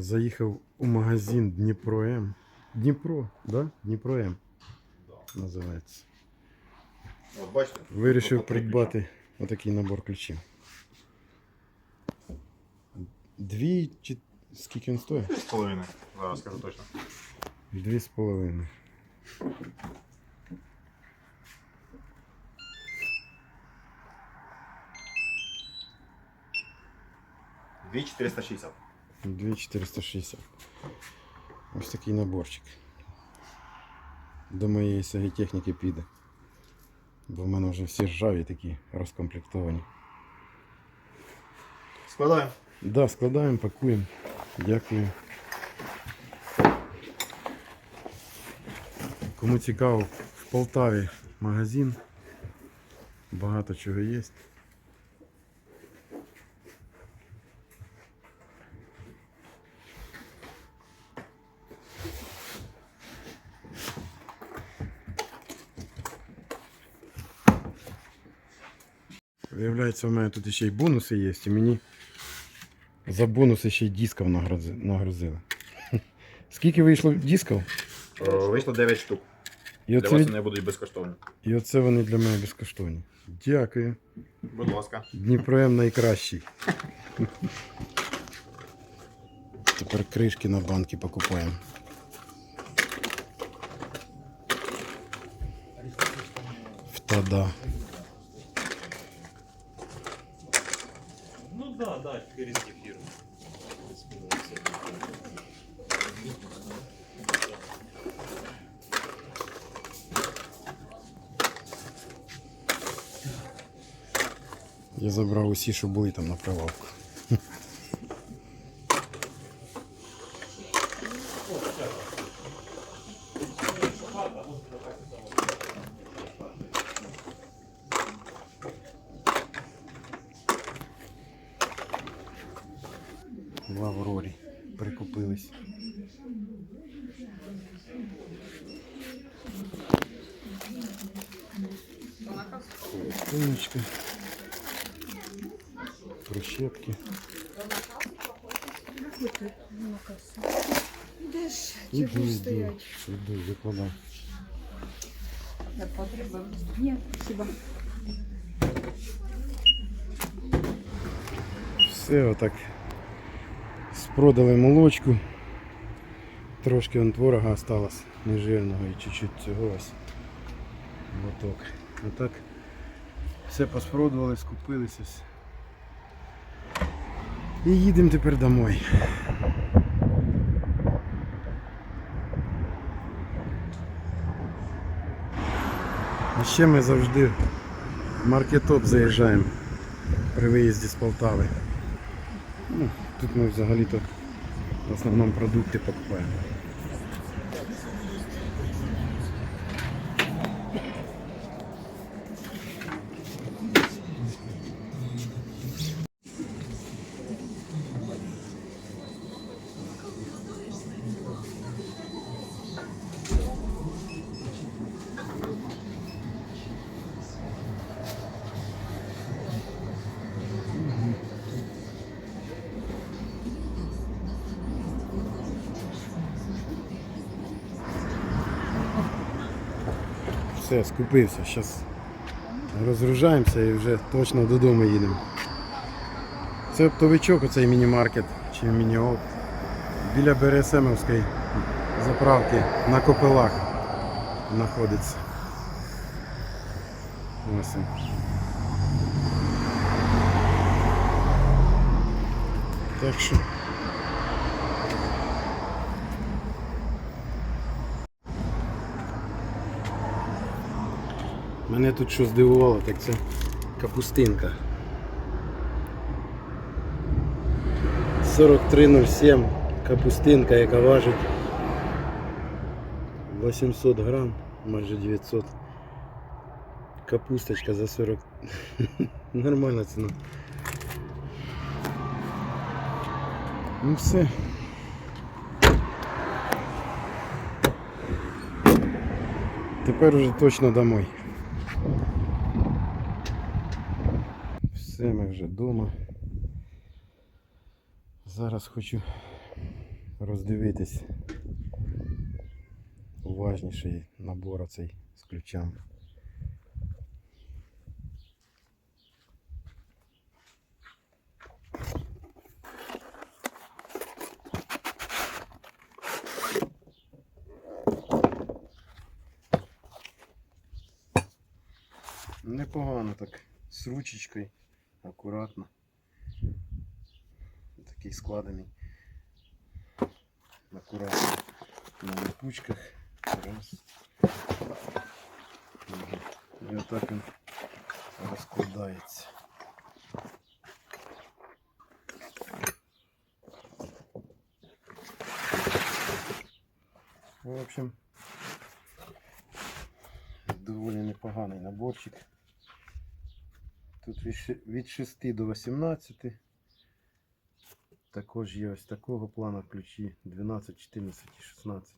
Заїхав у магазин Дніпро М. Дніпро, да? Дніпро М називається. От бачите? Вирішив придбати отакий набор ключів. Дві чи скільки він стоїть? ключа. З половиною. Зараз скажу точно. Дві з половиною. Дві 460. 2460. Ось такий наборчик. До моєї сагітехніки піде. Бо в мене вже всі ржаві такі розкомплектовані. Складаємо. Да, складаємо, пакуємо. Дякую. Кому цікаво, в Полтаві магазин. Багато чого є. Виявляється, у мене тут ще й бонуси є, і мені за бонуси ще й дисків нагрузили. Скільки вийшло дисків? Е, Вийшло 9 штук. І Для вас вони будуть безкоштовні. і оце вони для мене безкоштовні. Дякую. Будь ласка. Дніпром найкращий. Тепер кришки на банки покупаємо. Ну Я забрав усі, що були там на прилавку. Де ж ті іду, стоять? іду, викладай. Не потрібно. Ні, хіба. Все, отак. Спродали молочку. Трошки вон творога осталось нежирного і чуть-чуть цього ось. Лоток. Отак. Все поспродували, скупилися. І їдемо тепер домой. А ще ми завжди в маркетоп заїжджаємо при виїзді з Полтави. Ну, тут ми взагалі-то в основному продукти покупаємо. Все, скупився. Зараз розгружаємося і вже точно додому їдемо. Це оптовичок, оцей міні-маркет чи міні-опт. Біля Бересемовської заправки на Копилах знаходиться. Ось. Так що. Мене тут що здивувало, так це капустинка. 43,07 капустинка, яка важить 800 грам, майже 900. Капусточка за 40. Нормальна ціна. Ну все. Тепер уже точно домой. Все, ми вже вдома. Зараз хочу роздивитись уважніший набор оцей з ключами. Непогано так, з ручечкою, акуратно. Такий складений. Акуратно на липучках. Раз. І отак він розкладається. В общем, доволі непоганий наборчик. Тут від 6 до 18. Також є ось такого плану ключі 12, 14 і 16.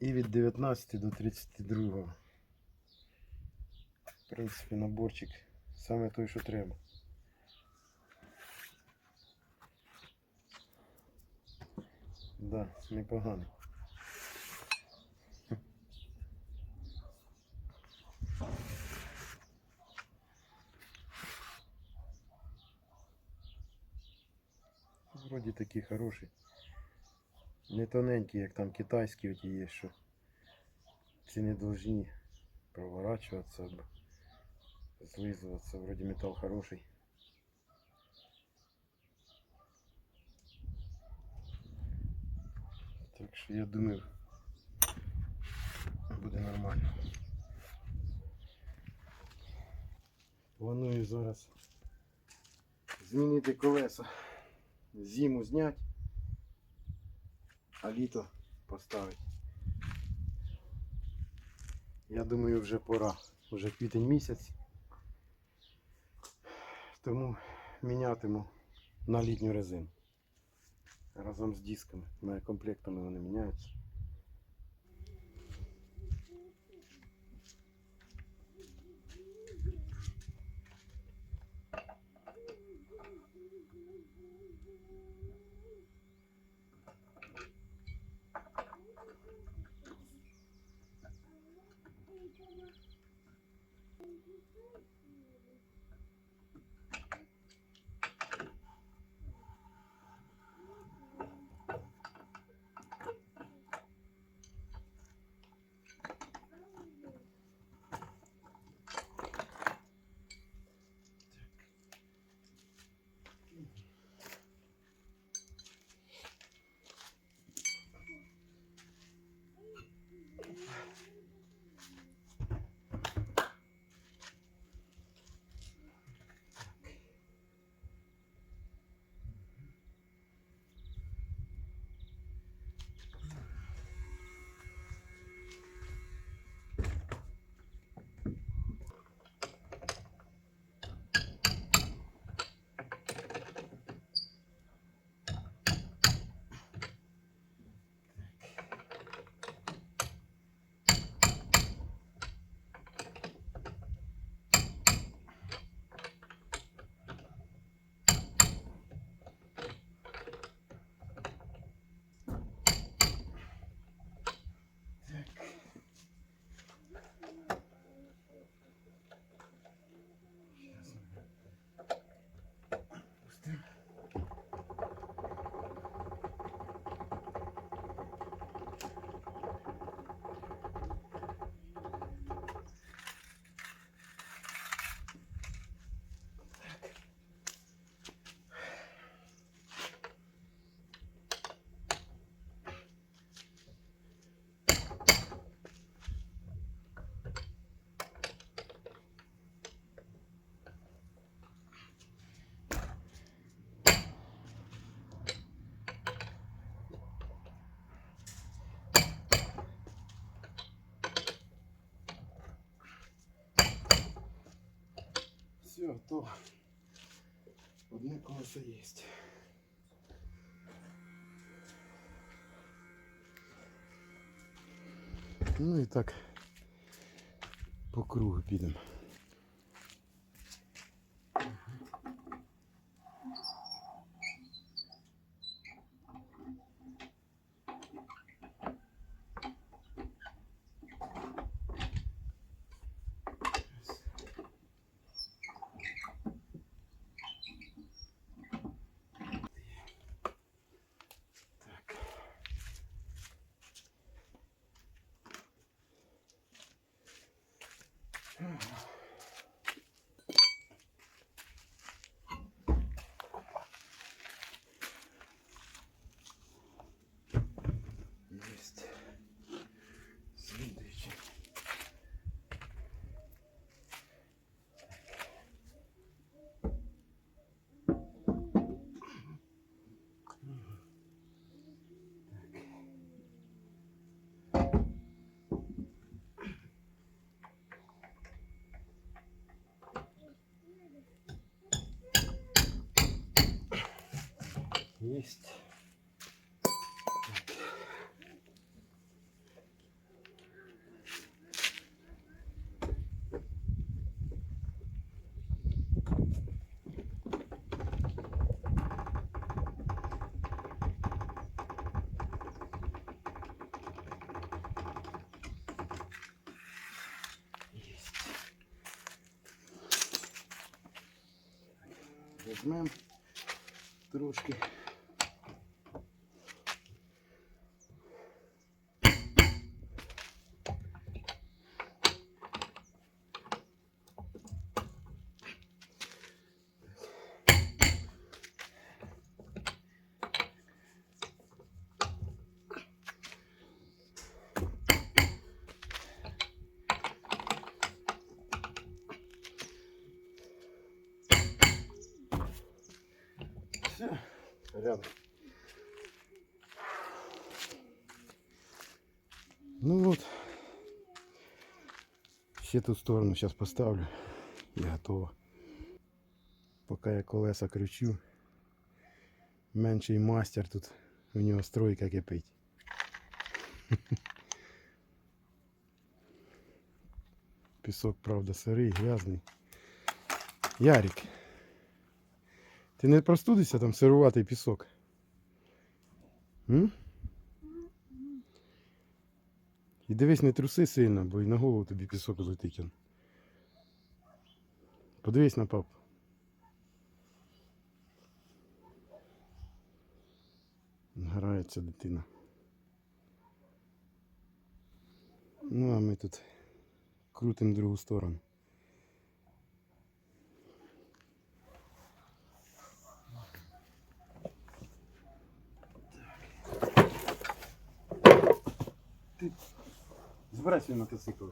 І від 19 до 32. В принципі, наборчик саме той, що треба. Да, непоганий. Вроді такі хороші. Не тоненькі, як там китайські оті є, що ці не должні проворачуватися або злизуватися. Вроді метал хороший. Так що я думаю, буде нормально. Планую зараз змінити колеса. Зиму знять, а літо поставити. Я думаю, вже пора. Вже квітень місяць. Тому мінятиму на літню резину. Разом з дисками. Комплектами вони міняються. Готово. Одне колесо є. Ну і так по кругу підемо. Есть. Візьмемо трошки. Рядом. Ну вот. Ще ту сторону сейчас поставлю. І готово. Поки я колеса кручу. Менший мастер тут. У нього стройка кипить. Пісок, правда, сирий, грязний. Ярик. Ти не простудишся там сируватий пісок? М? І дивись, не труси сильно, бо і на голову тобі пісок летить. Подивись на папу. Грається дитина. Ну, а ми тут крутимо другу сторону. Збирай свій мотоцикл.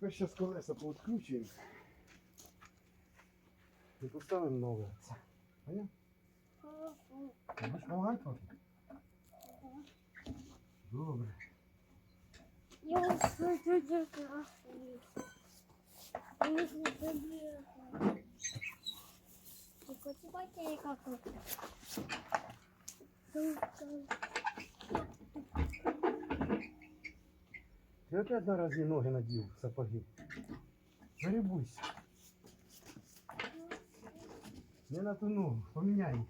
Тепер зараз колеса пооткручуємо. І поставимо нове. Поняв? Будеш помагати? Добре. Я хочу красный. Если ты Тихо, тихо, тихо. Ти опять на разні ноги надів сапоги. Зарібуйся. Не на ту ногу, поміняй їх.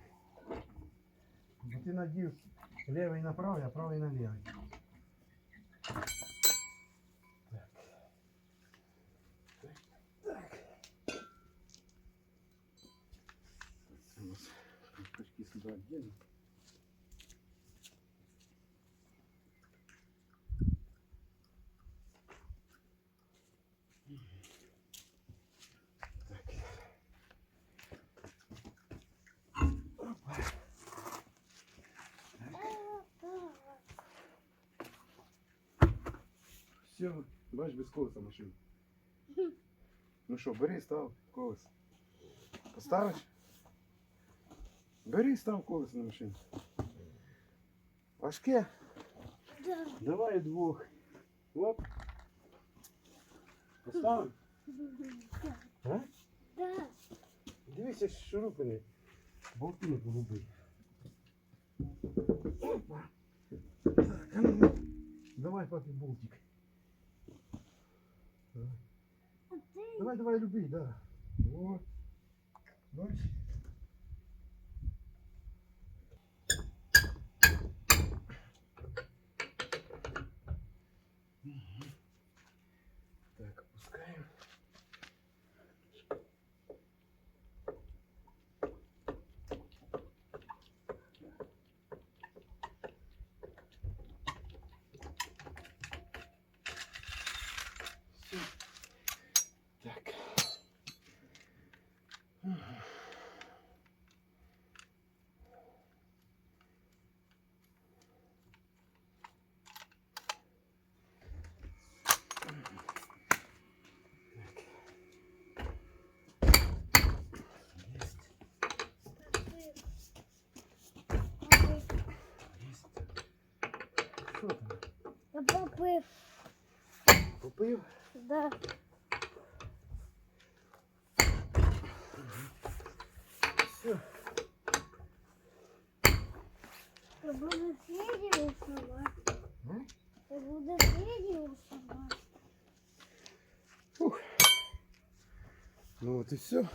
Бо ти надів лівий на правий, а правий на лівий. Так. Так. Це у нас качки Все, бач, без колеса машина. Ну що, бери, став колесо. Поставиш? Бери, став колесо на машину. Важке? Да, Давай двох. Оп. Поставив? А? да. Дивися, шурупи не. Болти не ну, Давай, папі, болтик. Давай. А ты Давай, давай, люби, да. Вот. Бач. Попив. Попив? Да. Все. Я буду видео снимать. М? Я буду видео снимать. Ну от і все.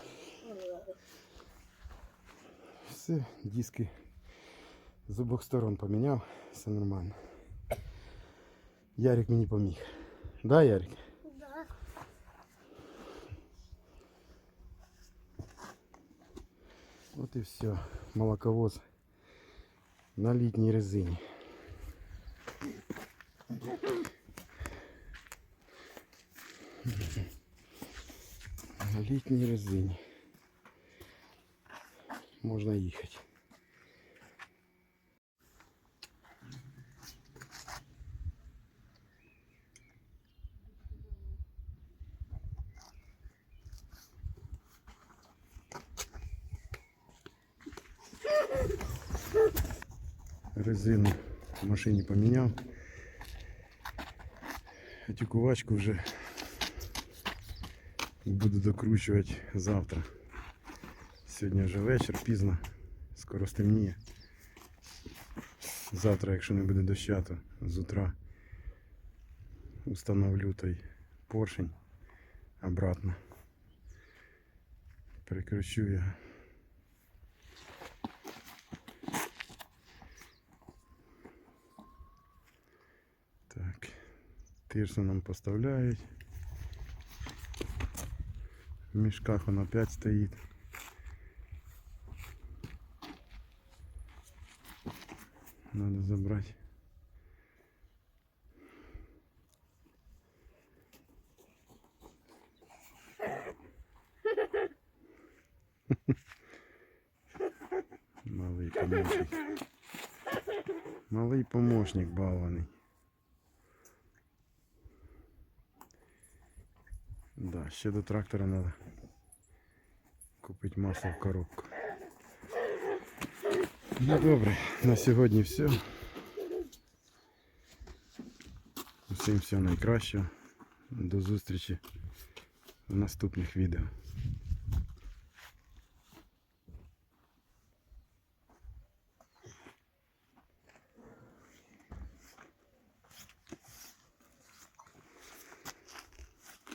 Все, диски з обох сторон поміняв, все нормально. Ярик мені поміг. Да, Ярик? Да. От і все. Молоковоз на літній резині. На літній резині. Можна їхати. Машині поміняв. А цю кувачку вже буду докручувати завтра. Сьогодні вже вечір, пізно, скоро стемніє. Завтра, якщо не буде доща, то з утра установлю той поршень обратно. Перекручу його. тирсу нам поставляють. В мішках він опять стоїть. Надо забрать. Малий помощник. Малий помощник балований. ще до трактора треба купити масло в коробку. Ну добре, на сьогодні все. Усім всього найкращого. До зустрічі в наступних відео.